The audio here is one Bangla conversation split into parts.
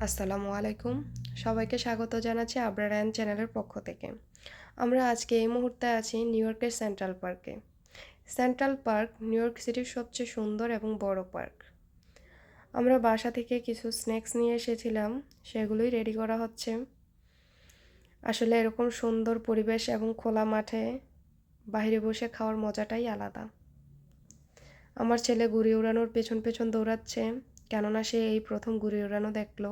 আসসালামু আলাইকুম। সবাইকে স্বাগত জানাচ্ছি আবরারায়ন চ্যানেলের পক্ষ থেকে। আমরা আজকে এই মুহূর্তে আছি নিউ ইয়র্কের সেন্ট্রাল পার্কে। সেন্ট্রাল পার্ক নিউ ইয়র্ক সিটির সবচেয়ে সুন্দর এবং বড় পার্ক। আমরা বাসা থেকে কিছু স্ন্যাক্স নিয়ে এসেছিলাম, সেগুলোই রেডি করা হচ্ছে। আসলে এরকম সুন্দর পরিবেশ এবং খোলা মাঠে বাইরে বসে খাওয়ার মজাটাই আলাদা। আমার ছেলে ঘুড়ি উড়ানোর পেছন পেছন দৌড়াচ্ছে। কেননা সে এই প্রথম ঘুড়ি উড়ানো দেখল।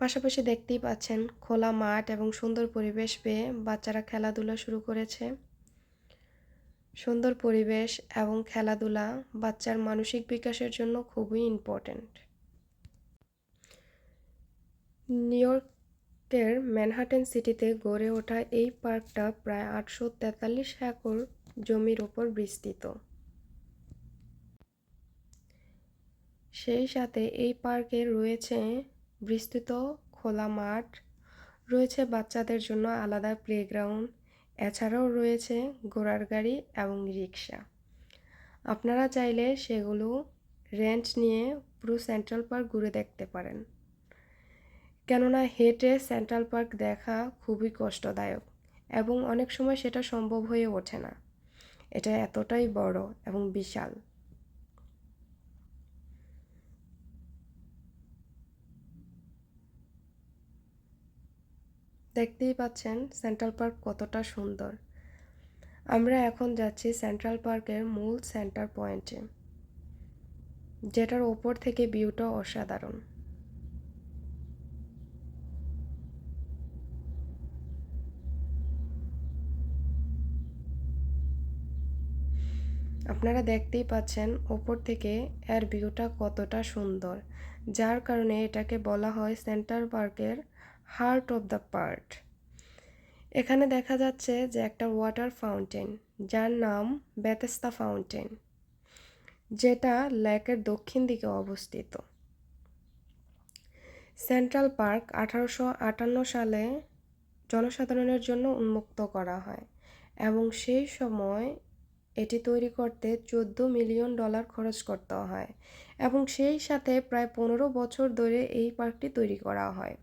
পাশাপাশি দেখতেই পাচ্ছেন খোলা মাঠ এবং সুন্দর পরিবেশ পেয়ে বাচ্চারা খেলাধুলা শুরু করেছে। সুন্দর পরিবেশ এবং খেলাধুলা বাচ্চার মানসিক বিকাশের জন্য খুবই ইম্পর্ট্যান্ট নিউ ইয়র্কের ম্যানহাটেন সিটিতে গড়ে ওঠা এই পার্কটা প্রায় আটশো তেতাল্লিশ একর জমির ওপর বিস্তৃত। সেই সাথে এই পার্কে রয়েছে বিস্তৃত খোলা মাঠ, রয়েছে বাচ্চাদের জন্য আলাদা প্লেগ্রাউন্ড এছাড়াও রয়েছে ঘোড়ার গাড়ি এবং রিক্সা আপনারা চাইলে সেগুলো রেন্ট নিয়ে পুরো সেন্ট্রাল পার্ক ঘুরে দেখতে পারেন। কেননা হেঁটে সেন্ট্রাল পার্ক দেখা খুবই কষ্টদায়ক এবং অনেক সময় সেটা সম্ভব হয়ে ওঠে না। এটা এতটাই বড় এবং বিশাল। দেখতেই পাচ্ছেন সেন্ট্রাল পার্ক কতটা সুন্দর। আমরা এখন যাচ্ছি সেন্ট্রাল পার্কের মূল সেন্টার পয়েন্টে যেটার ওপর থেকে ভিউটা অসাধারণ। আপনারা দেখতেই পাচ্ছেন ওপর থেকে এর ভিউটা কতটা সুন্দর, যার কারণে এটাকে বলা হয় সেন্ট্রাল পার্কের হার্ট অফ দ্য পার্ট। এখানে দেখা যাচ্ছে যে একটা ওয়াটার ফাউন্টেন, যার নাম বেতেস্তা ফাউন্টেন, যেটা লেকের দক্ষিণ দিকে অবস্থিত। সেন্ট্রাল পার্ক আঠারোশো আটান্ন সালে জনসাধারণের জন্য উন্মুক্ত করা হয় এবং সেই সময় এটি তৈরি করতে চোদ্দ মিলিয়ন ডলার খরচ করতে হয় এবং সেই সাথে প্রায় পনেরো বছর ধরে এই পার্কটি তৈরি করা হয়।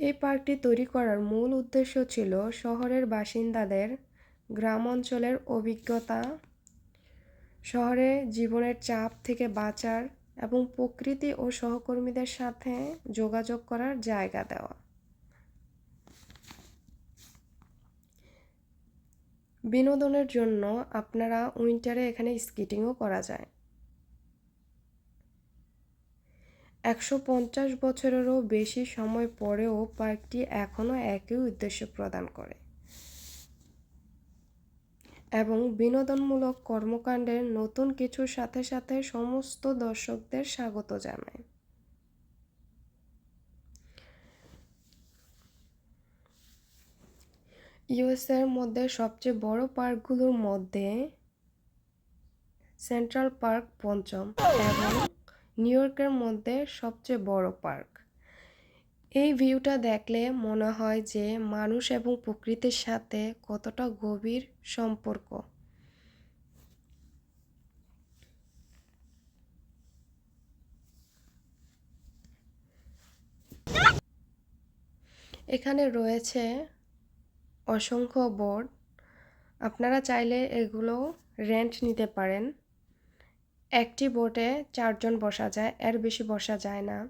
এই পার্কটি তৈরি করার মূল উদ্দেশ্য ছিল শহরের বাসিন্দাদের গ্রাম অঞ্চলের অভিজ্ঞতা, শহরে জীবনের চাপ থেকে বাঁচার এবং প্রকৃতি ও সহকর্মীদের সাথে যোগাযোগ করার জায়গা দেওয়া। বিনোদনের জন্য আপনারা উইন্টারে এখানে স্কিটিংও করা যায়। একশো পঞ্চাশ বছরেরও বেশি সময় পরেও পার্কটি এখনও একই উদ্দেশ্য প্রদান করে এবং বিনোদনমূলক কর্মকাণ্ডের নতুন কিছুর সাথে সাথে সমস্ত দর্শকদের স্বাগত জানায়। ইউএসএর মধ্যে সবচেয়ে বড় পার্কগুলোর মধ্যে সেন্ট্রাল পার্ক পঞ্চম এবং নিউ ইয়র্কের মধ্যে সবচেয়ে বড় পার্ক। এই ভিউটা দেখলে মনে হয় যে মানুষ এবং প্রকৃতির সাথে কতটা গভীর সম্পর্ক। এখানে রয়েছে অসংখ্য বোর্ড আপনারা চাইলে এগুলো রেন্ট নিতে পারেন। একটি বোটে চারজন বসা যায়, এর বেশি বসা যায় না।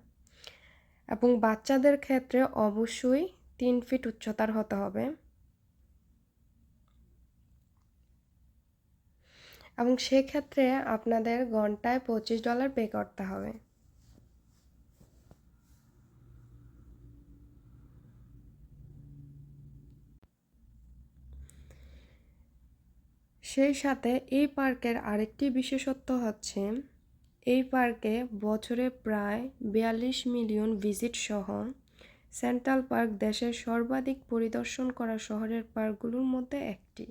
এবং বাচ্চাদের ক্ষেত্রে অবশ্যই তিন ফিট উচ্চতার হতে হবে। এবং সেক্ষেত্রে আপনাদের ঘন্টায় পঁচিশ ডলার পে করতে হবে। সেই সাথে এই পার্কের আরেকটি বিশেষত্ব হচ্ছে, এই পার্কে বছরে প্রায় বিয়াল্লিশ মিলিয়ন ভিজিট সহ সেন্ট্রাল পার্ক দেশের সর্বাধিক পরিদর্শন করা শহরের পার্কগুলোর মধ্যে একটি।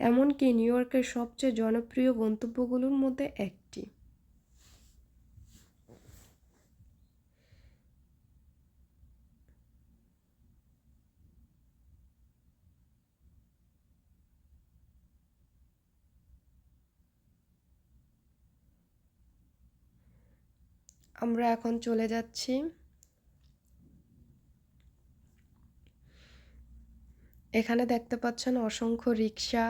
এমনকি নিউ ইয়র্কের সবচেয়ে জনপ্রিয় গন্তব্যগুলোর মধ্যে একটি। আমরা এখন চলে যাচ্ছি। এখানে দেখতে পাচ্ছেন অসংখ্য রিক্সা।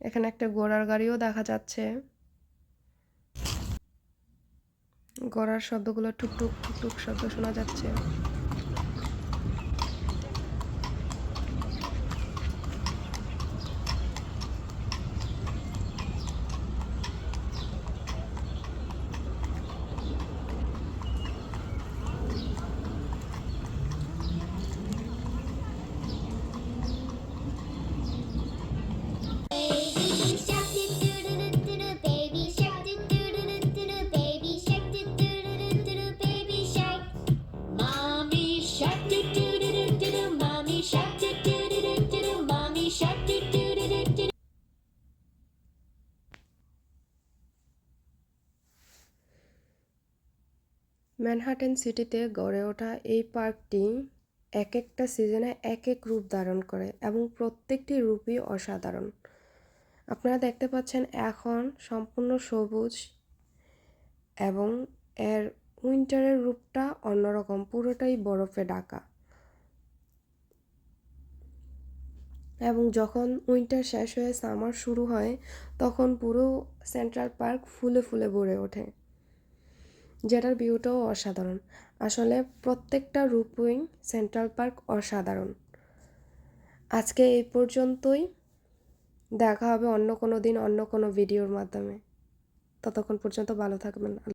এখানে একটা ঘোড়ার গাড়িও দেখা যাচ্ছে। ঘোড়ার শব্দগুলো টুকটুক টুকটুক শব্দ শোনা যাচ্ছে। ম্যানহাটেন সিটিতে গড়ে ওঠা এই পার্কটি এক একটা সিজনে এক এক রূপ ধারণ করে এবং প্রত্যেকটি রূপই অসাধারণ। আপনারা দেখতে পাচ্ছেন এখন সম্পূর্ণ সবুজ এবং এর উইন্টারের রূপটা অন্যরকম, পুরোটাই বরফে ঢাকা। এবং যখন উইন্টার শেষ হয়ে সামার শুরু হয়, তখন পুরো সেন্ট্রাল পার্ক ফুলে ফুলে ভরে ওঠে। যেটার ভিউটাও অসাধারণ। আসলে প্রত্যেকটা রূপই সেন্ট্রাল পার্ক অসাধারণ। আজকে এই পর্যন্তই। দেখা হবে অন্য কোনো দিন অন্য কোনো ভিডিওর মাধ্যমে। ততক্ষণ পর্যন্ত ভালো থাকবেন।